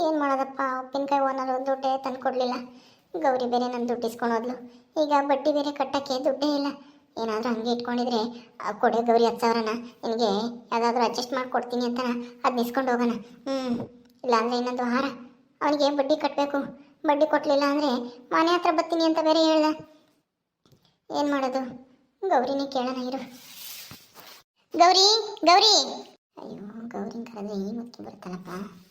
ಏನು ಮಾಡೋದಪ್ಪ? ಉಪ್ಪಿನಕಾಯಿ ಓನರು ದುಡ್ಡೇ ತಂದು ಕೊಡಲಿಲ್ಲ. ಗೌರಿ ಬೇರೆ ನನ್ನ ದುಡ್ಡು ಇಸ್ಕೊಂಡು ಹೋದ್ಲು. ಈಗ ಬಡ್ಡಿ ಬೇರೆ ಕಟ್ಟೋಕ್ಕೆ ದುಡ್ಡೇ ಇಲ್ಲ. ಏನಾದರೂ ಹಂಗೆ ಇಟ್ಕೊಂಡಿದ್ರೆ ಕೊಡೆ ಗೌರಿ ಹತ್ತು ಸಾವಿರನ ನಿನಗೆ ಯಾವುದಾದ್ರೂ ಅಡ್ಜಸ್ಟ್ ಮಾಡಿಕೊಡ್ತೀನಿ ಅಂತ ಅದನ್ನ ಇಸ್ಕೊಂಡು ಹೋಗೋಣ. ಹ್ಞೂ ಇಲ್ಲಾಂದರೆ ಇನ್ನೊಂದು ಹಾರ. ಅವನಿಗೆ ಬಡ್ಡಿ ಕಟ್ಟಬೇಕು ಬಡ್ಡಿ ಕೊಟ್ಟಲಿಲ್ಲ ಅಂದರೆ ಮನೆ ಹತ್ರ ಬರ್ತೀನಿ ಅಂತ ಬೇರೆ ಹೇಳ್ದ. ಏನು ಮಾಡೋದು? ಗೌರಿನೇ ಕೇಳೋಣ ಇರು. ಗೌರಿ ಗೌರಿ! ಅಯ್ಯೋ, ಗೌರಿನ ಕರೆದ್ರೆ ಏನು ಬರ್ತಾನಪ್ಪ ಬರುತ್ತಲ್ಲಪ್ಪ?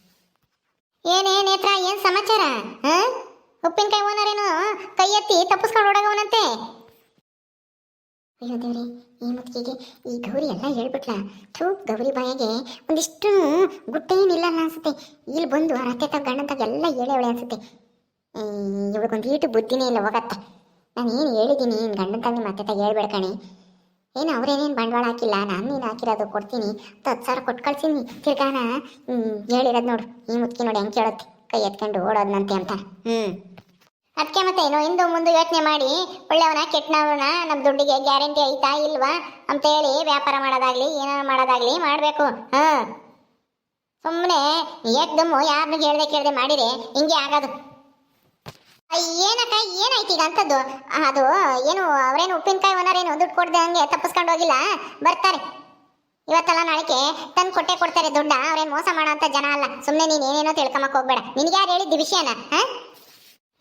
ಏನೇ ನೇತ್ರ, ಏನ್ ಸಮಾಚಾರ? ಉಪ್ಪಿನಕಾಯಿ ಓನರೇನು ಕೈ ಎತ್ತಿ ತಪ್ಪಿಸ್ಕೊಂಡು ಓಡಾಗವನಂತೆ? ಅಯ್ಯೋ ದೇವ್ರಿ, ಈ ಮುತ್ತಿಗೆ ಈ ಗೌರಿ ಎಲ್ಲ ಹೇಳ್ಬಿಟ್ಲ. ಥೂ, ಗೌರಿ ಬಾಯಿಗೆ ಒಂದಿಷ್ಟು ಗುಟ್ಟೇನಿಲ್ಲ ಅನ್ಸುತ್ತೆ. ಇಲ್ಲಿ ಬಂದು ಅತ್ತೆ ತಗ ಗಂಡಂತಾಗ ತಗ ಎಲ್ಲ ಹೇಳೇವಳೆ ಅನ್ಸುತ್ತೆ. ಇವಳಿಗೊಂದು ಈಟು ಬುದ್ಧಿನೇ ಇಲ್ಲ, ಹೋಗತ್ತೆ. ನಾನು ಏನು ಹೇಳಿದ್ದೀನಿ ಗಂಡನ ತಾಗಿ ಮತ್ತೆ ತಗ ಹೇಳ್ಬೇಡ ಕಣೆ. ಏನು ಅವ್ರೇನೇನು ಬಂಡವಾಳ ಹಾಕಿಲ್ಲ ನಾನು ನೀನು ಹಾಕಿರೋದು ಕೊಡ್ತೀನಿ ಹತ್ತು ಹತ್ತು ಸಾವಿರ ಕೊಟ್ಟು ಕಳ್ಸೀನಿ ತಿರ್ಗಾನ ಹೇಳಿರೋದು ನೋಡು ಈ ಮುತ್ಕಿ ನೋಡಿ ಹೆಂಗೆ ಕೇಳುತ್ತೆ ಕೈ ಎತ್ಕೊಂಡು ಓಡೋದ್ನಂತೆ ಅಂತ. ಹ್ಞೂ ಅದಕ್ಕೆ ಮತ್ತೆ ಏನು ಹಿಂದೆ ಮುಂದೆ ಯೋಚನೆ ಮಾಡಿ ಒಳ್ಳೆಯವನ ಕೆಟ್ಟನವನ ನಮ್ಮ ದುಡ್ಡಿಗೆ ಗ್ಯಾರಂಟಿ ಐತಾ ಇಲ್ವಾ ಅಂತ ಹೇಳಿ ವ್ಯಾಪಾರ ಮಾಡೋದಾಗ್ಲಿ ಏನಾರು ಮಾಡೋದಾಗ್ಲಿ ಮಾಡಬೇಕು ಹಾಂ. ಸುಮ್ಮನೆ ಏಕ್ದಮ್ಮು ಯಾರನ್ನೂ ಹೇಳ್ದೆ ಕೇಳದೆ ಮಾಡಿದ್ರೆ ಹಿಂಗೆ ಆಗೋದು. ಏನಕ್ಕ, ಏನಾಯ್ತು ಈಗ ಅಂತದ್ದು? ಅದು, ಏನು, ಅವರೇನು ಉಪ್ಪಿನಕಾಯಿ ಓನರೇನು ದುಡ್ಡು ಕೊಡದೆ ಹಂಗೆ ತಪ್ಪಿಸ್ಕೊಂಡು ಹೋಗಿಲ್ಲ? ಬರ್ತಾರೆ. ಇವತ್ತಲ್ಲ ನಾಳೆಗೆ ತಂದು ಕೊಟ್ಟೆ ಕೊಡ್ತಾರೆ ದುಡ್ಡ, ಅವ್ರೇನು ಮೋಸ ಮಾಡೋ ಅಂತ ಜನ ಅಲ್ಲ. ಸುಮ್ಮನೆ ನೀನು ಏನೇನೋ ತಿಳ್ಕೊಂಬಕ್ ಹೋಗ್ಬೇಡ. ನಿನ್ಗೆ ಯಾರು ಹೇಳಿದ್ದು ವಿಷಯನ? ಹಾಂ?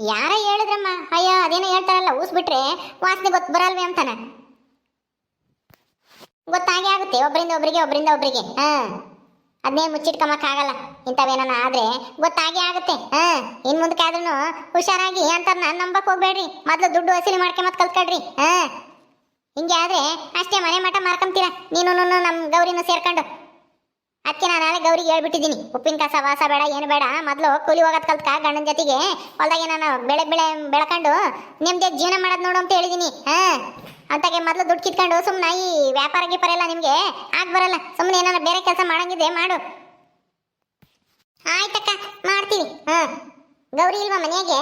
ಯಾರ ಹೇಳಿದ್ರಮ್ಮ. ಅಯ್ಯೋ, ಅದೇನೋ ಹೇಳ್ತಾರಲ್ಲ ಊಸ್ ವಾಸನೆ ಗೊತ್ತು ಬರಲ್ವೇ ಅಂತಾನೆ? ಗೊತ್ತಾಗೇ ಆಗುತ್ತೆ ಒಬ್ಬರಿಂದ ಒಬ್ಬರಿಗೆ ಒಬ್ಬರಿಂದ ಒಬ್ಬರಿಗೆ ಹಾ. ಅದನ್ನೇ ಮುಚ್ಚಿಟ್ಕೊಂಬಕ್ಕಾಗಲ್ಲ ಇಂಥವೇನ ಆದ್ರೆ ಗೊತ್ತಾಗೇ ಆಗುತ್ತೆ. ಹಾಂ ಇನ್ನು ಮುಂದಕ್ಕೆ ಆದ್ರೂ ಹುಷಾರಾಗಿ ನಾನು ನಂಬಕ್ಕೆ ಹೋಗ್ಬೇಡ್ರಿ. ಮೊದಲು ದುಡ್ಡು ವಸೂಲಿ ಮತ್ತೆ ಕಲ್ತ್ಕೊಳ್ರಿ. ಹಾ, ಹಿಂಗೆ ಆದ್ರೆ ಅಷ್ಟೇ ಮನೆ ಮಠ ಮಾರ್ಕೊಂತೀರ ನೀನು ನಮ್ಮ ಗೌರಿನೂ ಸೇರ್ಕೊಂಡು. ಅದಕ್ಕೆ ನಾನು ನಾಳೆ ಗೌರಿಗೆ ಹೇಳ್ಬಿಟ್ಟಿದ್ದೀನಿ. ಉಪ್ಪಿನ ಕಸ ವಾಸ ಬೇಡ, ಏನು ಬೇಡ. ಮೊದಲು ಕೂಲಿ ಹೋಗೋದು ಕಲ್ತ್ಕ ಗಂಡನ ಜೊತೆಗೆ ಹೊಲದಾಗೆ ನಾನು ಬೆಳೆ ಬೆಳೆ ಬೆಳ್ಕೊಂಡು ನಿಮ್ಮದೇ ಜೀವನ ಮಾಡೋದು ನೋಡು ಅಂತ ಹೇಳಿದ್ದೀನಿ ಹಾ. ಅಂತಾಗೆ ಮೊದಲು ದುಡ್ಡು ಕಿತ್ಕೊಂಡು ಸುಮ್ಮನೆ ಈ ವ್ಯಾಪಾರ ಗೀಪಾರ ಎಲ್ಲ ನಿಮಗೆ? ಆಗ ಬರಲ್ಲ. ಸುಮ್ಮನೆ ಏನಾರ ಬೇರೆ ಕೆಲಸ ಮಾಡಂಗಿದೆ ಮಾಡು. ಆಯ್ತಕ್ಕ ಮಾಡ್ತೀವಿ ಹಾಂ. ಗೌರಿ ಇಲ್ವಾ ಮನೆಗೆ?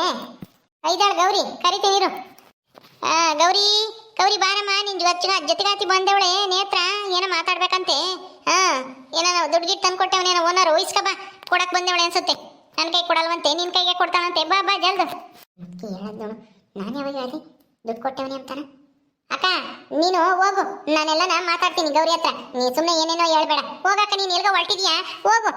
ಐದಾಳು ಗೌರಿ ಕರಿತೀನಿ ಇರು. ಆ, ಗೌರಿ ಗೌರಿ ಬಾರಮ್ಮ ನಿನ್ ಜೊತೆ ಜೊತೆಗಾತಿ ಬಂದವಳೆ ನೇತ್ರ ಏನೋ ಮಾತಾಡ್ಬೇಕಂತೆ. ಹಾ ಏನೋ ದುಡ್ಡು ಗಿಟ್ಟು ತಂದು ಕೊಟ್ಟವನೇನೋ ಓನರ್ ಬಾ. ಕೊಡಕ್ ಬಂದವಳೆ ಅನ್ಸುತ್ತೆ. ನನ್ನ ಕೈ ಕೊಡಲ್ವಂತೆ ನಿನ್ ಕೈಗೆ ಕೊಡ್ತಾನಂತೆ ಬಾ ಬಾ ಜಲ್ದು. ಹೇಳದ್ ನೋಡು ನಾನು ಯಾವಾಗ ಹೇಳಿ ದುಡ್ಡು ಕೊಟ್ಟೆವನೇ ಅಂತಾನ? ಅಕ್ಕ, ನೀನು ಹೋಗು. ನಾನೆಲ್ಲನ ಮಾತಾಡ್ತೀನಿ ಗೌರಿ ಹತ್ರ. ನೀ ಸುಮ್ಮನೆ ಏನೇನೋ ಹೇಳ್ಬೇಡ. ಹೋಗಕ್ಕ ನೀನು ಎಲ್ಗೋ ಹೊರಟಿದ್ಯಾ? ಹೋಗು.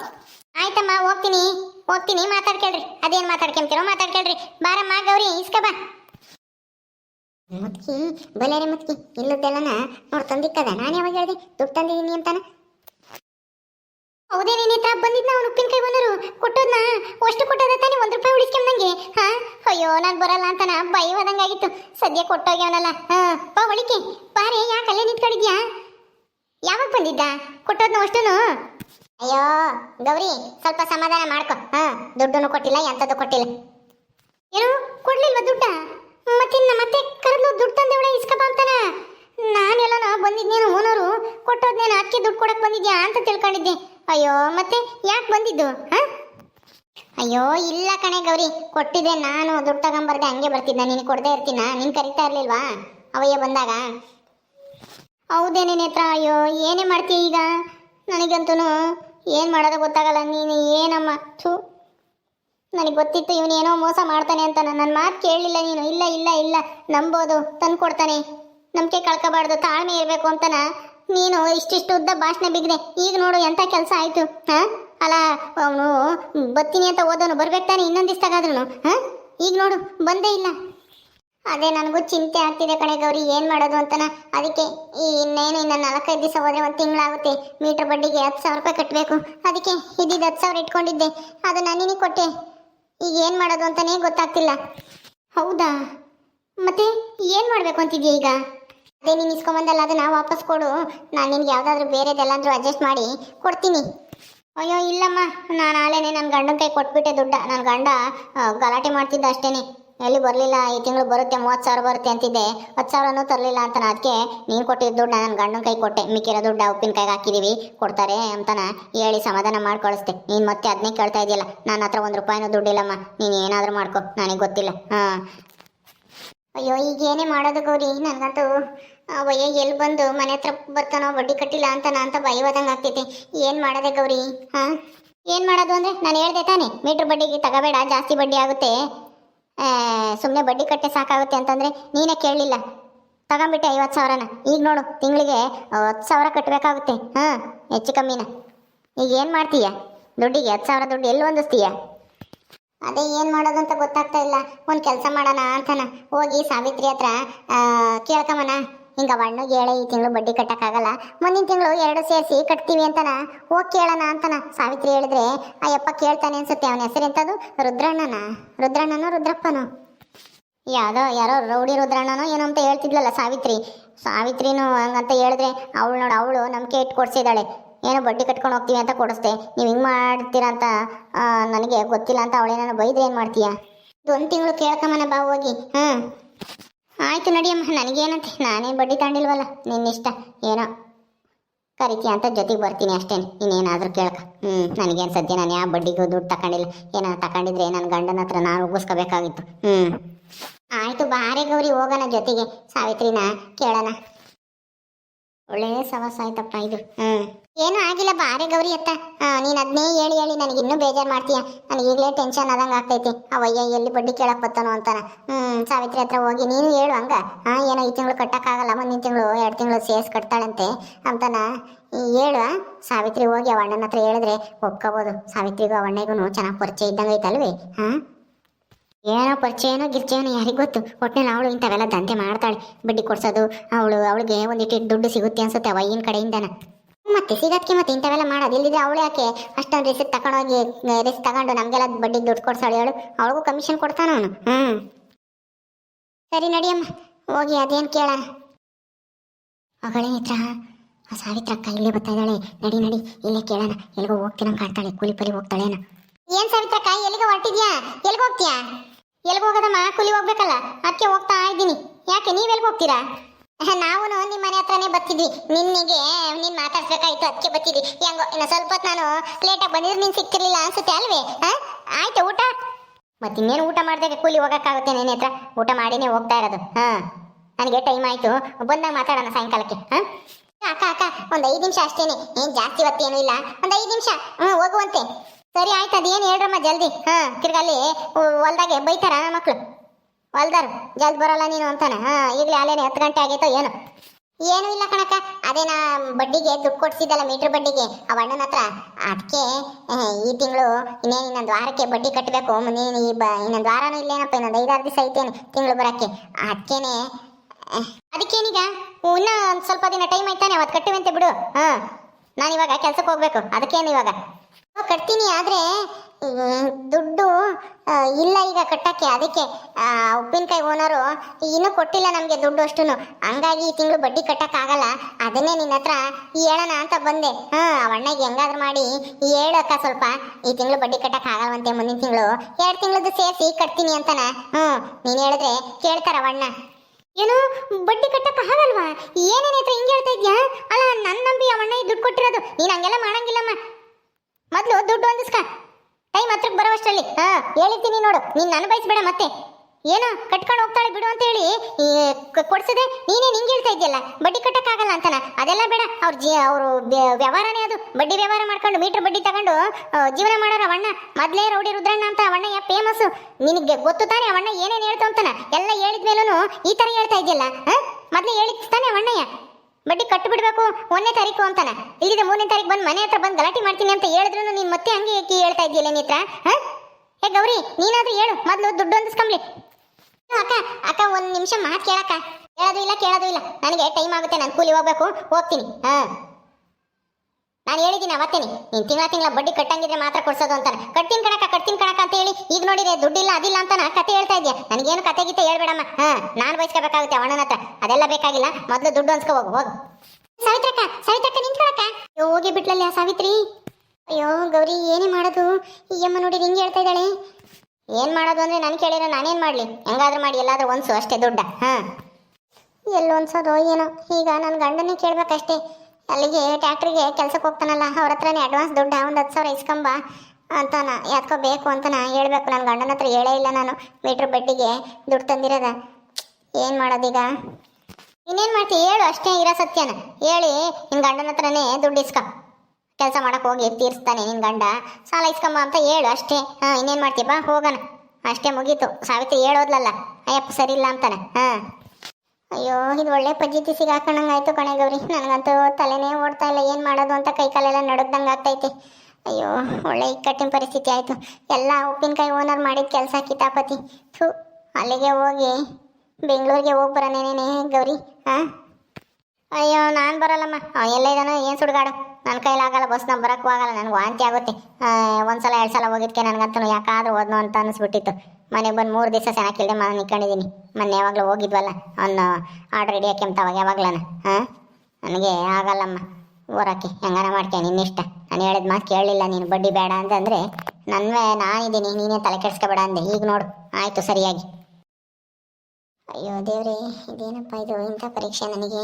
ಆಯ್ತಮ್ಮ, ಹೋಗ್ತೀನಿ. ಹೋಗ್ತೀನಿ ಮಾತಾಡ್ಕೇಳ್ರಿ ಅದೇನು ಮಾತಾಡ್ಕೊಂತೀರೋ ಮಾತಾಡ್ಕೇಳ್ರಿ ಬಾರಮ್ಮ, ಗೌರಿ, ಇಸ್ಕ ಬಾ. ಮುತ್ಕಿ ಬಲೇರೆ ಮುತ್ಕಿ ಇಲ್ಲದೆಲ್ಲನ ನೋಡ್ ತಂದಿಕ್ಕದ? ನಾನು ಯಾವಾಗ ಹೇಳಿದೆ? ದುಡ್ಡು ತಂದಿದ್ದೀನಿ ಅಂತಾನ? ಹೌದೇ ನೀನ್ ಹತ್ರ ಬಂದಿದ್ನ ಅವ್ನು ಉಪ್ಪಿನಕಾಯಿ ಬಂದರು. ಕೊಟ್ಟೋದ್ನ? ಅಷ್ಟು ಕೊಟ್ಟದ ತಾನೇ ಒಂದು ರೂಪಾಯಿ ಉಳಿಸ್ಕೊಂಡಂಗೆ ಹಾ? ಅಯ್ಯೋ, ನಾನು ಬರಲ್ಲ ಅಂತಾನ ಬೈ ಹೋದಂಗಾಗಿತ್ತು ಸದ್ಯ ಕೊಟ್ಟೋಗ್ಯವನಲ್ಲ. ಹಾ, ಬಾ ಒಳಿಕೆ ಬಾರೆ, ಯಾಕೆ ಅಲ್ಲೇ ನಿಂತ್ಕೊಂಡಿದ್ಯಾ? ಯಾವಾಗ ಬಂದಿದ್ದ? ಕೊಟ್ಟೋದ್ನ ಅಷ್ಟನು? ಅಯ್ಯೋ, ಗೌರಿ, ಸ್ವಲ್ಪ ಸಮಾಧಾನ ಮಾಡ್ಕೊ. ಹಾ ದುಡ್ಡನ್ನು ಕೊಟ್ಟಿಲ್ಲ ಎಂಥದ್ದು ಕೊಟ್ಟಿಲ್ಲ. ಏನು, ಕೊಡ್ಲಿಲ್ವ ದುಡ್ಡ? ಮತ್ತೆ ಮತ್ತೆ ಕರೆದು ದುಡ್ಡು ತಂದೆವಳೆ ಇಸ್ಕಪ್ಪ ಅಂತಾನ? ನಾನೆಲ್ಲ ಬಂದಿದ್ನೇನು ಓನರು, ಕೊಟ್ಟೋದ್ನೇನು ಅಕ್ಕಿ ದುಡ್ಡು ಕೊಡಕ್ ಬಂದಿದ್ಯಾ ಅಂತ ತಿಳ್ಕೊಂಡಿದ್ದೆ. ಅಯ್ಯೋ, ಮತ್ತೆ ಯಾಕೆ ಬಂದಿದ್ದು, ಹಾ? ಅಯ್ಯೋ, ಇಲ್ಲ ಕಣೆ ಗೌರಿ, ಕೊಟ್ಟಿದ್ದೆ ನಾನು, ದುಡ್ಡು ತಗೊಂಬರ್ದೆ ಹಂಗೆ ಬರ್ತಿದ್ದ ನೀನು ಕೊಡದೆ ಇರ್ತೀನ? ನೀನು ಕರಿತಾ ಇರ್ಲಿಲ್ವಾ? ಅವಯ್ಯ ಬಂದಾಗ. ಹೌದೇನೆ ನೇತ್ರ ಅಯ್ಯೋ, ಏನೇ ಮಾಡ್ತೀಯ ಈಗ? ನನಗಂತೂ ಏನು ಮಾಡೋದು ಗೊತ್ತಾಗಲ್ಲ, ನೀನು ಏನಮ್ಮ? ಥೂ. ನನಗೆ ಗೊತ್ತಿತ್ತು ಇವನು ಏನೋ ಮೋಸ ಮಾಡ್ತಾನೆ ಅಂತ ನನ್ನ ಮಾತು ಕೇಳಲಿಲ್ಲ ನೀನು. ಇಲ್ಲ ಇಲ್ಲ ಇಲ್ಲ, ನಂಬೋದು ತಂದು ಕೊಡ್ತಾನೆ ನಂಬಿಕೆ ಕಳ್ಕೋಬಾರ್ದು, ತಾಳ್ಮೆ ಇರಬೇಕು ಅಂತನ? ನೀನು ಇಷ್ಟಿಷ್ಟು ಉದ್ದ ಭಾಷಣ ಬಿಗ್ದೆ, ಈಗ ನೋಡು ಎಂಥ ಕೆಲಸ ಆಯಿತು, ಹಾಂ? ಅಲ್ಲ, ಅವನು ಬತ್ತೀನಿ ಅಂತ ಓದೋನು ಬರ್ಬೇಕು ತಾನೆ ಇನ್ನೊಂದು ಹ? ಈಗ ನೋಡು, ಬಂದೇ ಇಲ್ಲ. ಅದೇ ನನಗೂ ಚಿಂತೆ ಆಗ್ತಿದೆ ಕಣೆ ಗೌರಿ, ಏನು ಮಾಡೋದು ಅಂತನ? ಅದಕ್ಕೆ ಈ ಇನ್ನೇನು ಇನ್ನು ನಾಲ್ಕೈದು ದಿವಸ ಹೋದರೆ ಒಂದು ತಿಂಗಳಾಗುತ್ತೆ, ಮೀಟರ್ ಬಡ್ಡಿಗೆ ಹತ್ತು ಸಾವಿರ ರೂಪಾಯಿ ಕಟ್ಟಬೇಕು ಅದಕ್ಕೆ ಇದ್ದಿದ್ದು ಹತ್ತು ಸಾವಿರ ಇಟ್ಕೊಂಡಿದ್ದೆ ಅದು ನಾನಿನಿ ಕೊಟ್ಟೆ. ಈಗ ಏನು ಮಾಡೋದು ಅಂತಲೇ ಗೊತ್ತಾಗ್ತಿಲ್ಲ. ಹೌದಾ? ಮತ್ತೆ ಏನು ಮಾಡಬೇಕು ಅಂತಿದ್ಯಾ ಈಗ? ಅದೇ ನೀನು ಇಸ್ಕೊಂಬಂದಲ್ಲ ಅದನ್ನ ವಾಪಸ್ ಕೊಡು. ನಾನು ನಿನ್ಗೆ ಯಾವುದಾದ್ರೂ ಬೇರೆದೆಲ್ಲಾದ್ರೂ ಅಡ್ಜಸ್ಟ್ ಮಾಡಿ ಕೊಡ್ತೀನಿ. ಅಯ್ಯೋ, ಇಲ್ಲಮ್ಮ. ನಾನು ಆಲೇನೆ ನನ್ನ ಗಂಡನ ಕೈ ಕೊಟ್ಬಿಟ್ಟೆ ದುಡ್ಡ. ನನ್ನ ಗಂಡ ಗಲಾಟೆ ಮಾಡ್ತಿದ್ದ ಅಷ್ಟೇನೆ. ಎಲ್ಲಿ ಬರಲಿಲ್ಲ? ಈ ತಿಂಗಳು ಬರುತ್ತೆ, ಮೂವತ್ತು ಸಾವಿರ ಬರುತ್ತೆ ಅಂತಿದ್ದೆ. ಹತ್ತು ಸಾವಿರನೂ ತರಲಿಲ್ಲ ಅಂತ ಅದಕ್ಕೆ ನೀನು ಕೊಟ್ಟಿದ್ದ ದುಡ್ಡು ನನ್ನ ಗಂಡನ ಕೈ ಕೊಟ್ಟೆ. ಮಿಕ್ಕಿರೋ ದುಡ್ಡು ಕೈಗೆ ಹಾಕಿದೀವಿ. ಕೊಡ್ತಾರೆ ಅಂತನ ಹೇಳಿ ಸಮಾಧಾನ ಮಾಡಿ ಕಳಿಸ್ದೆ ನೀನು ಮತ್ತೆ ಅದನ್ನೇ ಕೇಳ್ತಾ ಇದೆಯಲ್ಲ ನನ್ನ ಹತ್ರ ಒಂದು ರೂಪಾಯಿನೂ ದುಡ್ಡಿಲ್ಲಮ್ಮ. ನೀನು ಏನಾದರೂ ಮಾಡ್ಕೊ. ನನಗೆ ಗೊತ್ತಿಲ್ಲ. ಹಾಂ. ಅಯ್ಯೋ, ಈಗ ಏನೇ ಮಾಡೋದು ಗೌರಿ? ನನಗಂತೂ ಅಯ್ಯೋ ಎಲ್ಲಿ ಬಂದು ಮನೆ ಹತ್ರ ಬರ್ತಾನೋ, ಬಡ್ಡಿ ಕಟ್ಟಿಲ್ಲ ಅಂತ ಅಂತ ಭಯವಾದಂಗೆ ಆಗ್ತೈತೆ. ಏನು ಮಾಡೋದೆ ಗೌರಿ? ಹಾಂ? ಏನು ಮಾಡೋದು ಅಂದರೆ, ನಾನು ಹೇಳ್ದೆ ತಾನೆ, ಮೀಟ್ರ್ ಬಡ್ಡಿಗೆ ತಗೋಬೇಡ, ಜಾಸ್ತಿ ಬಡ್ಡಿ ಆಗುತ್ತೆ. ಸುಮ್ಮನೆ ಬಡ್ಡಿ ಕಟ್ಟೆ ಸಾಕಾಗುತ್ತೆ ಅಂತಂದರೆ ನೀನೇ ಕೇಳಲಿಲ್ಲ. ತಗೊಂಬಿಟ್ಟೆ ಐವತ್ತು ಸಾವಿರನ. ಈಗ ನೋಡು, ತಿಂಗಳಿಗೆ ಹತ್ತು ಸಾವಿರ ಕಟ್ಟಬೇಕಾಗುತ್ತೆ ಹಾಂ, ಹೆಚ್ಚು ಕಮ್ಮಿನ. ಈಗ ಏನು ಮಾಡ್ತೀಯ? ದುಡ್ಡಿಗೆ ಹತ್ತು ಸಾವಿರ ದುಡ್ಡು ಎಲ್ಲಿ ಹೊಂದಿಸ್ತೀಯ? ಅದೇ ಏನು ಮಾಡೋದು ಅಂತ ಗೊತ್ತಾಗ್ತಾ ಇಲ್ಲ. ಒಂದು ಕೆಲಸ ಮಾಡೋಣ ಅಂತಾನ. ಹೋಗಿ ಸಾವಿತ್ರಿ ಹತ್ರ ಆ, ಕೇಳ್ಕೊಂಬನ ಹಿಂಗ ಬಣ್ಣ ಹೇಳಿ ಈ ತಿಂಗಳು ಬಡ್ಡಿ ಕಟ್ಟಕ್ಕಾಗಲ್ಲ. ಮುಂದಿನ ತಿಂಗಳು ಎರಡು ಸೇರಿಸಿ ಕಟ್ತೀವಿ ಅಂತಾನ. ಹೋಗಿ ಕೇಳೋಣ ಅಂತಾನ. ಸಾವಿತ್ರಿ ಹೇಳಿದ್ರೆ ಅಯ್ಯಪ್ಪ ಯಪ್ಪ ಕೇಳ್ತಾನೆ ಅನ್ಸುತ್ತೆ ಅವನ ಹೆಸರೆಂತದು ರುದ್ರಣ್ಣನ. ರುದ್ರಣ್ಣನೋ ರುದ್ರಪ್ಪನೋ? ಯಾವುದೋ ಯಾರೋ ರೌಡಿ ರುದ್ರಣ್ಣನೋ ಏನೋ ಅಂತ ಹೇಳ್ತಿದ್ಲಲ್ಲ ಸಾವಿತ್ರಿ. ಸಾವಿತ್ರಿನೂ ಹಂಗಂತ ಹೇಳಿದ್ರೆ ಅವಳು ನೋಡು ಅವಳು ನಂಬಿಕೆ ಇಟ್ಟು ಕೊಡ್ಸಿದ್ದಾಳೆ ಏನೋ ಬಡ್ಡಿ ಕಟ್ಕೊಂಡು ಹೋಗ್ತೀವಿ ಅಂತ ಕೊಡಿಸ್ದೆ. ನೀವು ಹಿಂಗೆ ಮಾಡ್ತೀರಾ ಅಂತ ನನಗೆ ಗೊತ್ತಿಲ್ಲ ಅಂತ ಅವಳೇನೋ ಬೈದ್ರೆ ಏನು ಮಾಡ್ತೀಯ? ಒಂದು ತಿಂಗಳು ಕೇಳ್ಕೊಂಬನ ಬಾ ಹೋಗಿ. ಹಾಂ ಆಯ್ತು ನಡಿಯಮ್ಮ, ನನಗೇನಂತೆ? ನಾನೇನು ಬಡ್ಡಿ ತಗೊಂಡಿಲ್ವಲ್ಲ ನಿನ್ನಿಷ್ಟ. ಏನೋ ಕರಿತೀಯ ಅಂತ ಜೊತೆಗೆ ಬರ್ತೀನಿ ಅಷ್ಟೇ. ಇನ್ನೇನಾದರೂ ಕೇಳ್ಕ. ಹ್ಞೂ ನನಗೇನು ಸದ್ಯ ನಾನು ಯಾವ ಬಡ್ಡಿಗೂ ದುಡ್ಡು ತಗೊಂಡಿಲ್ಲ ಏನೋ ತಗೊಂಡಿದ್ರೆ ನನ್ನ ಗಂಡನ ಹತ್ರ ನಾನು ಉಗಿಸ್ಕೋಬೇಕಾಗಿತ್ತು. ಹ್ಞೂ ಆಯಿತು ಬಾರೆ ಗೌರಿ, ಹೋಗೋಣ ಜೊತೆಗೆ. ಸಾವಿತ್ರಿನ ಕೇಳೋಣ. ಒಳ್ಳೆ ಸವಾಸ ಆಯ್ತಪ್ಪ ಇದು. ಹ್ಮ್. ಏನು ಆಗಿಲ್ಲ ಬಾರೆ ಗೌರಿ ಅತ್ತ. ನೀನ್ ಅದ್ನೇ ಹೇಳಿ ಹೇಳಿ. ನನಗೆ ಇನ್ನೂ ಬೇಜಾರು ಮಾಡ್ತೀಯ. ನನಗೆ ಈಗಲೇ ಟೆನ್ಷನ್ ಆದಂಗೆ ಆಗ್ತೈತಿ. ಅವಯ್ಯ, ಎಲ್ಲಿ ಬಡ್ಡಿ ಕೇಳಕ್ ಬರ್ತಾನೋ ಅಂತಾನ. ಹ್ಮ್, ಸಾವಿತ್ರಿ ಹತ್ರ ಹೋಗಿ ನೀನು ಹೇಳು ಹಂಗ. ಹಾ, ಏನೋ ಈ ತಿಂಗಳು ಕಟ್ಟಕ್ಕಾಗಲ್ಲ ಮುಂದಿನ ತಿಂಗಳು ಎರಡು ತಿಂಗಳು ಸೇರ್ಸ್ ಕಟ್ತಾಳಂತೆ ಅಂತಾನ. ಹೇಳು? ಸಾವಿತ್ರಿ ಹೋಗಿ ಅವ ಅಣ್ಣನ ಹತ್ರ ಹೇಳಿದ್ರೆ ಒಪ್ಕೋಬೋದು. ಸಾವಿತ್ರಿಗೂ ಅವಣ್ಣಗೂ ಚೆನ್ನಾಗಿ ಪರಿಚಯ ಇದ್ದಂಗೆ ಐತಲ್ವೇ? ಹಾಂ? ಏನೋ ಪರಿಚಯನೋ ಗಿರ್ಚಯನೋ ಯಾರಿಗೆ ಗೊತ್ತು. ಒಟ್ಟಿನಲ್ಲಿ ಅವಳು ಇಂಥವೆಲ್ಲ ದಂಧೆ ಮಾಡ್ತಾಳೆ. ಬಡ್ಡಿ ಕೊಡ್ಸೋದು, ಅವಳು ಅವಳಿಗೆ ಒಂದಿಟ್ಟು ದುಡ್ಡು ಸಿಗುತ್ತೆ ಅನ್ಸುತ್ತೆ ಅವಯ್ಯನ ಕಡೆಯಿಂದನ. ಮತ್ತೆ ಸಿಗತ್ಕೆ ಮತ್ತೆ ಇಂಥವೆಲ್ಲ ಮಾಡೋದು. ಇಲ್ಲಿದೆ ಅವಳು ಯಾಕೆ ಅಷ್ಟೊಂದು ರಿಸ್ಕ್ ತಗೊಂಡೋಗಿ ರಿಸ್ಕ್ ತಗೊಂಡು ನಮಗೆಲ್ಲ ಬಡ್ಡಿ ದುಡ್ಡು ಕೊಡ್ಸಾಳೆ ಹೇಳು. ಅವಳಿಗೂ ಕಮಿಷನ್ ಕೊಡ್ತಾನ ಅವನು? ಹ್ಞೂ ಸರಿ ನಡಿಯಮ್ಮ, ಹೋಗಿ ಅದೇನು ಕೇಳೋಣ ಮಗಳೇ ಮಿತ್ರ ಆ ಸಾವಿತ್ರ ಅಕ್ಕ ಇಲ್ಲೇ ಬರ್ತಾ ಇದ್ದಾಳೆ. ನಡಿ ನಡಿ, ಇಲ್ಲೇ ಕೇಳೋಣ. ಎಲ್ಗೋ ಹೋಗ್ತೀನಂಗೆ ಕಾಡ್ತಾಳೆ ಕೂಲಿ ಪಲಿ ಹೋಗ್ತಾಳೇನ. ಏನ್ ಸಾವಿತ್ರಕ್ಕ, ಎಲ್ಲಿಗೆ ಹೊರಟಿದ್ಯಾ? ಎಲ್ಲಿಗೆ ಹೋಗ್ತೀಯಾ ಎಲ್ಲಿಗೆ ಹೋಗೋದಮ್ಮ? ಕೂಲಿ ಹೋಗ್ಬೇಕಲ್ಲ? ಅದಕ್ಕೆ ಹೋಗ್ತಾ ಇದ್ದೀನಿ. ಯಾಕೆ, ನೀವು ಎಲ್ಲಿ ಹೋಗ್ತೀರಾ? ನಾವು ನಿಮ್ಮ ಮನೆ ಹತ್ರನೇ ಬರ್ತಿದ್ವಿ. ನಿನ್ನಿಗೆ ನೀನು ಮಾತಾಡ್ಬೇಕಾಯ್ತು ಅದಕ್ಕೆ ಬರ್ತಿದ್ವಿ. ಹೆಂಗೋ, ಇನ್ನು ಸ್ವಲ್ಪ ಹೊತ್ತು ನಾನು ಲೇಟಾಗಿ ಬಂದಿದ್ರೆ ನೀನ್ ಸಿಕ್ತಿರ್ಲಿಲ್ಲ ಅನ್ಸುತ್ತೆ ಅಲ್ವೇ? ಹಾ ಆಯ್ತು, ಊಟ. ಮತ್ತೆ ಇನ್ನೇನು ಊಟ ಮಾಡಿದಾಗ ಕೂಲಿ ಹೋಗೋಕ್ಕಾಗುತ್ತೆ ನಿನ್ನ ಹತ್ರ. ಊಟ ಮಾಡಿನೇ ಹೋಗ್ತಾ ಇರೋದು. ಹಾಂ. ನನಗೆ ಟೈಮ್ ಆಯ್ತು. ಬಂದಾಗ ಮಾತಾಡೋಣ ಸಾಯಂಕಾಲಕ್ಕೆ. ಹಾಂ? ಅಕ್ಕ ಅಕ್ಕ, ಒಂದು ಐದು ನಿಮಿಷ ಅಷ್ಟೇನೆ. ಏನು ಜಾಸ್ತಿ ಹೊತ್ತೇನು ಇಲ್ಲ. ಒಂದು ಐದು ನಿಮಿಷ. ಹ್ಞೂ ಹೋಗುವಂತೆ. ಸರಿ ಆಯ್ತು ಅದೇನು ಹೇಳ್ರಮ್ಮ ಜಲ್ದಿ? ಹಾ ತಿರ್ಗಲ್ಲಿ ಹೊಲ್ದಾಗೆ ಬೈತಾರ ಮಕ್ಳು? ಹೊಲ್ದಾರು, ಜಲ್ದಿ ಬರಲ್ಲ ನೀನು ಅಂತಾನೆ. ಹಾ, ಈಗಲೇ ಅಲ್ಲೇನೆ ಹತ್ತು ಗಂಟೆ ಆಗೈತೋ ಏನು? ಏನು ಇಲ್ಲ ಕಣಕ್ಕ. ಅದೇ ನಾ ಬಡ್ಡಿಗೆ ದುಡ್ಡು ಕೊಡ್ಸಿದ್ದಲ್ಲ ಮೀಟ್ರ್ ಬಡ್ಡಿಗೆ. ಆ ಅಣ್ಣನ ಹತ್ರ ಅದಕ್ಕೆ ಈ ತಿಂಗಳು ಇನ್ನೇನು ಇನ್ನೊಂದು ವಾರಕ್ಕೆ ಬಡ್ಡಿ ಕಟ್ಟಬೇಕು ನೀನು ಈ ಬ, ಇನ್ನೊಂದು ವಾರನೂ ಇಲ್ಲೇನಪ್ಪ, ಇನ್ನೊಂದು ಐದಾರು ದಿವಸ ಐತೇನು ತಿಂಗಳು ಬರೋಕ್ಕೆ. ಅದಕ್ಕೇನೆ ಅದಕ್ಕೇನೀಗ ಇನ್ನೂ ಒಂದು ಸ್ವಲ್ಪ ದಿನ ಟೈಮ್ ಐತಾನೆ ಅವತ್ತು ಕಟ್ಟುವಂತೆ ಬಿಡು. ಹಾಂ, ನಾನು ಇವಾಗ ಕೆಲಸಕ್ಕೆ ಹೋಗ್ಬೇಕು. ಅದಕ್ಕೇನು ಇವಾಗ? ಕಟ್ತೀನಿ, ಆದ್ರೆ ದುಡ್ಡು ಇಲ್ಲ ಈಗ ಕಟ್ಟಕ್ಕೆ, ಅದಕ್ಕೆ ಉಪ್ಪಿನಕಾಯಿ ಓನರು ಇನ್ನೂ ಕೊಟ್ಟಿಲ್ಲ ನಮಗೆ ದುಡ್ಡು ಅಷ್ಟು ಹಂಗಾಗಿ ಈ ತಿಂಗಳು ಬಡ್ಡಿ ಕಟ್ಟಕ್ಕಾಗಲ್ಲ ಅದನ್ನೇ ನಿನ್ನ ಹತ್ರ ಹೇಳೋಣ ಅಂತ ಬಂದೆ. ಹಾ ಅಣ್ಣಗೆ ಹೆಂಗಾದ್ರೂ ಮಾಡಿ ಹೇಳಕ್ಕ ಸ್ವಲ್ಪ. ಈ ತಿಂಗಳು ಬಡ್ಡಿ ಕಟ್ಟಕ್ಕಾಗಲ್ವಂತೆ ಮುಂದಿನ ತಿಂಗಳು. ಎರಡು ತಿಂಗಳದ್ದು ಸೇರಿಸಿ ಕಟ್ತೀನಿ ಅಂತನ. ಹ್ಞೂ, ನೀನು ಹೇಳಿದ್ರೆ ಕೇಳ್ತಾರ ಅವಣ್ಣ ಏನು, ಬಡ್ಡಿ ಕಟ್ಟಕ್ಕೆ ಆಗಲ್ವಾ? ಏನೇನ ಹತ್ರ ಹಿಂಗೆ ಹೇಳ್ತಾ ಇದ್ಯಾ? ಅಲ್ಲ ನನ್ನ ನಂಬಿ ಅವಣ್ಣ ದುಡ್ಡು ಕೊಟ್ಟಿರೋದು. ನೀನು ಹಂಗೆಲ್ಲ ಮಾಡಂಗಿಲ್ಲಮ್ಮ. ಮೊದಲು ದುಡ್ಡು ಹೊಂದಿಸ್ಕ. ಟೈಮ್ ಹತ್ರಕ್ಕೆ ಬರೋವಷ್ಟರಲ್ಲಿ ಹಾ, ಹೇಳಿರ್ತೀನಿ ನೋಡು. ನೀನು ನನ್ನ ಬಯಸ್ಬೇಡ ಮತ್ತೆ. ಏನೋ ಕಟ್ಕೊಂಡು ಹೋಗ್ತಾಳೆ ಬಿಡು ಅಂತ ಹೇಳಿ ಕೊಡ್ಸದೆ ನೀನೇ ನಿಂಗೆ ಹೇಳ್ತಾ ಇದೆಯಲ್ಲ ಬಡ್ಡಿ ಕಟ್ಟಕ್ಕಾಗಲ್ಲ ಅಂತಾನ? ಅದೆಲ್ಲ ಬೇಡ. ಅವ್ರ ಜಿ ಅವರು ವ್ಯವಹಾರನೇ ಅದು. ಬಡ್ಡಿ ವ್ಯವಹಾರ ಮಾಡ್ಕೊಂಡು ಮೀಟ್ರ್ ಬಡ್ಡಿ ತಗೊಂಡು ಜೀವನ ಮಾಡೋರು ಅವಣ್ಣ. ಮೊದಲೇ ರೌಡಿ ರುದ್ರಣ್ಣ ಅಂತ ಅವಣ್ಣ, ಯಾ ಫೇಮಸ್ಸು ನಿನಗೆ ಗೊತ್ತು ತಾನೆ ಅವಣ್ಣ ಏನೇನು ಹೇಳ್ತಾ ಅಂತಾನ? ಎಲ್ಲ ಹೇಳಿದ್ಮೇಲೂ ಈ ಥರ ಹೇಳ್ತಾ ಇದೆಯಲ್ಲ ಮೊದಲೇ ಹೇಳಿದ್ ತಾನೆ ಅವಣ್ಣಯ್ಯ? ಬಡ್ಡಿ ಕಟ್ಟಿಬಿಡ್ಬೇಕು ಒಂದನೇ ತಾರೀಕು ಅಂತಾನ. ಇಲ್ಲಿದೆ ಮೂರನೇ ತಾರೀಕು ಬಂದು ಮನೆ ಹತ್ರ ಬಂದು ಗಲಾಟೆ ಮಾಡ್ತೀನಿ ಅಂತ ಹೇಳಿದ್ರು ನೀನ್ ಮತ್ತೆ ಹಂಗೆ ಏಕೆ ಹೇಳ್ತಾ ಇದೆಯಲ್ಲ ನಿನ್ನ ಹತ್ರ, ಹಾ? ಏ ಗೌರಿ, ನೀನಾದ್ರೂ ಹೇಳು, ಮೊದಲು ದುಡ್ಡು ಹೊಂದಿಸ್ಕೊಂಬ್ಲಿ ಅಕ್ಕ ಅಕ್ಕ, ಒಂದು ನಿಮಿಷ ಮಾತು ಕೇಳಕ್ಕ. ಕೇಳೋದು ಇಲ್ಲ ಕೇಳೋದು ಇಲ್ಲ. ನನಗೆ ಟೈಮ್ ಆಗುತ್ತೆ, ನಾನು ಕೂಲಿ ಹೋಗ್ಬೇಕು, ಹೋಗ್ತೀನಿ. ಹಾ. ನಾನು ಹೇಳಿದ್ದೀನಿ ಅವತ್ತೇನೆ ನೀನು ತಿಂಗಳ ತಿಂಗಳ ಬಡ್ಡಿ ಕಟ್ಟಂಗಿದ್ರೆ ಮಾತ್ರ ಕೊಡ್ಸೋದು ಅಂತಾನೆ. ಕಟ್ತೀನಿ ಕಣಕ ಕಟ್ಟಿನ ಕಣಕ ಅಂತ ಹೇಳಿ, ಈಗ ನೋಡಿದ್ರೆ ದುಡ್ಡಿಲ್ಲ, ಅದಿಲ್ಲ ಅಂತಾನ ಕತೆ ಹೇಳ್ತಾ ಇದೆಯಾ? ನನಗೇನು ಕತೆ ಗೀತೆ ಹೇಳ್ಬೇಡಮ್ಮ. ಹಾ, ನಾನು ಬಯಸ್ಕೋಬೇಕಾಗುತ್ತೆ ಅವಣ್ಣನ ಹತ್ರ. ಅದೆಲ್ಲ ಬೇಕಾಗಿಲ್ಲ. ಮೊದಲು ದುಡ್ಡು ಅನ್ಸ್ಕೊ ಹೋಗು ಹೋಗು. ಸಾವಿತ್ರಕ್ಕ ಸಾವಿತ್ರಕ್ಕ ನಿಂತ್ಕೊಳಕ್ಕ. ಅಯ್ಯೋ, ಹೋಗಿ ಬಿಟ್ಲಲ್ಲ ಸಾವಿತ್ರಿ. ಅಯ್ಯೋ, ಗೌರಿ, ಏನೇ ಮಾಡೋದು? ಈ ಅಮ್ಮ ನೋಡಿ ಹಿಂಗೆ ಹೇಳ್ತಾ ಇದ್ದಾಳೆ. ಏನು ಮಾಡೋದು ಅಂದರೆ ನಾನು ಕೇಳಿರೋ ನಾನೇನು ಮಾಡಲಿ? ಹೆಂಗಾದ್ರೂ ಮಾಡಿ, ಎಲ್ಲಾದರೂ ಒಂದ್ಸು ಅಷ್ಟೇ ದುಡ್ಡ. ಹಾ. ಎಲ್ಲಿ ಒಂದ್ಸೋದು ಏನೋ. ಈಗ ನನ್ನ ಗಂಡನೇ ಕೇಳ್ಬೇಕಷ್ಟೇ. ಅಲ್ಲಿಗೆ ಟ್ಯಾಕ್ಟ್ರಿಗೆ ಕೆಲ್ಸಕ್ಕೆ ಹೋಗ್ತಾನಲ್ಲ, ಅವ್ರ ಹತ್ರನೇ ಅಡ್ವಾನ್ಸ್ ದುಡ್ಡು ಒಂದು ಹತ್ತು ಸಾವಿರ ಇಸ್ಕೊಂಬ ಅಂತಾನ ಯಾತ್ಕೋಬೇಕು ಬೇಕು ನಾ ಹೇಳ್ಬೇಕು. ನನ್ನ ಗಂಡನ ಹತ್ರ ಹೇಳೇ ಇಲ್ಲ ನಾನು, ಮೀಟ್ರ್ ಬಡ್ಡಿಗೆ ದುಡ್ಡು ತಂದಿರೋದ. ಏನು ಮಾಡೋದೀಗ? ಇನ್ನೇನು ಮಾಡ್ತೀವಿ ಹೇಳು, ಅಷ್ಟೇ ಇರೋ ಸತ್ಯನ. ಹೇಳಿ ನಿನ್ನ ಗಂಡನ ಹತ್ರನೇ ದುಡ್ಡು ಇಸ್ಕೊ. ಕೆಲಸ ಮಾಡೋಕೆ ಹೋಗಿ ತೀರಿಸ್ತಾನೆ ನಿನ್ನ ಗಂಡ. ಸಾಲ ಇಸ್ಕೊಂಬ ಅಂತ ಹೇಳು, ಅಷ್ಟೇ. ಹಾಂ, ಇನ್ನೇನು ಮಾಡ್ತೀಯ ಬಾ, ಹೋಗೋಣ. ಅಷ್ಟೇ ಮುಗೀತು. ಸಾವಿತ್ರಿ ಹೇಳೋದ್ಲಲ್ಲ. ಅಯ್ಯಪ್ಪ, ಸರಿ ಇಲ್ಲ ಅಂತಾನೆ. ಹಾ. ಅಯ್ಯೋ, ಇದು ಒಳ್ಳೆ ಪದ್ಧತಿ ಸಿಗಾಕೊಂಡಂಗಾಯ್ತು ಕಣೆ ಗೌರಿ. ನನಗಂತೂ ತಲೆನೇ ಓಡ್ತಾ ಇಲ್ಲ. ಏನು ಮಾಡೋದು ಅಂತ ಕೈ ಕಾಲೆಲ್ಲ ನಡುಗ್ದಂಗೆ ಆಗ್ತೈತೆ. ಅಯ್ಯೋ, ಒಳ್ಳೆ ಇಕ್ಕಟ್ಟಿನ ಪರಿಸ್ಥಿತಿ ಆಯಿತು. ಎಲ್ಲ ಉಪ್ಪಿನಕಾಯಿ ಓನರ್ ಮಾಡಿದ ಕೆಲಸ ಕಿತಾಪತಿ. ಥು, ಅಲ್ಲಿಗೆ ಹೋಗಿ ಬೆಂಗಳೂರಿಗೆ ಹೋಗಿ ಬರೋನೇನೇನೆ ಗೌರಿ ಹಾಂ ಅಯ್ಯೋ, ನಾನು ಬರೋಲ್ಲಮ್ಮ. ಅವ ಎಲ್ಲ ಇದ್ದಾನೋ ಏನು ಸುಡ್ಗಾಡು? ನನ್ನ ಕೈಲಾಗಲ್ಲ ಬಸ್ ನಾವು ಬರೋಕ್ಕೂ ಆಗಲ್ಲ. ನನಗೆ ವಾಂತಿ ಆಗುತ್ತೆ. ಒಂದು ಒಂದ್ಸಲ ಎರಡು ಸಲ ಹೋಗಿದ್ಕೆ ನನಗಂತೂ ಯಾಕಾದ್ರೂ ಓದ್ನೋ ಅಂತ ಅನಿಸ್ಬಿಟ್ಟಿತ್ತು. ಮನೆಗೆ ಬಂದು ಮೂರು ದಿವಸ ಚೆನ್ನಾಗಿಲ್ದೆ ಮನೆ ನಿಂತ್ಕೊಂಡಿದ್ದೀನಿ ಮೊನ್ನೆ ಯಾವಾಗಲೂ ಹೋಗಿದ್ವಲ್ಲ, ಅವನು ಆರ್ಡ್ರ್ ರೆಡಿ ಅವಾಗ ಯಾವಾಗ್ಲನ ಹಾಂ? ನನಗೆ ಆಗಲ್ಲಮ್ಮ, ಊರಕ್ಕೆ. ಹೆಂಗಾನ ಮಾಡ್ತೀನಿ ನಿನ್ನಿಷ್ಟ? ನಾನು ಹೇಳಿದ ಮಾತು ಕೇಳಲಿಲ್ಲ ನೀನು, ಬಡ್ಡಿ ಬೇಡ ಅಂತಂದರೆ, ನನ್ವೇ, ನಾನಿದ್ದೀನಿ, ನೀನೇ ತಲೆ ಕೆಡಿಸ್ಕೊಬೇಡ ಅಂದೆ. ಈಗ ನೋಡು, ಆಯಿತು ಸರಿಯಾಗಿ. ಅಯ್ಯೋ ದೇವ್ರಿ, ಇದೇನಪ್ಪ ಇದು, ಇಂಥ ಪರೀಕ್ಷೆ ನನಗೆ?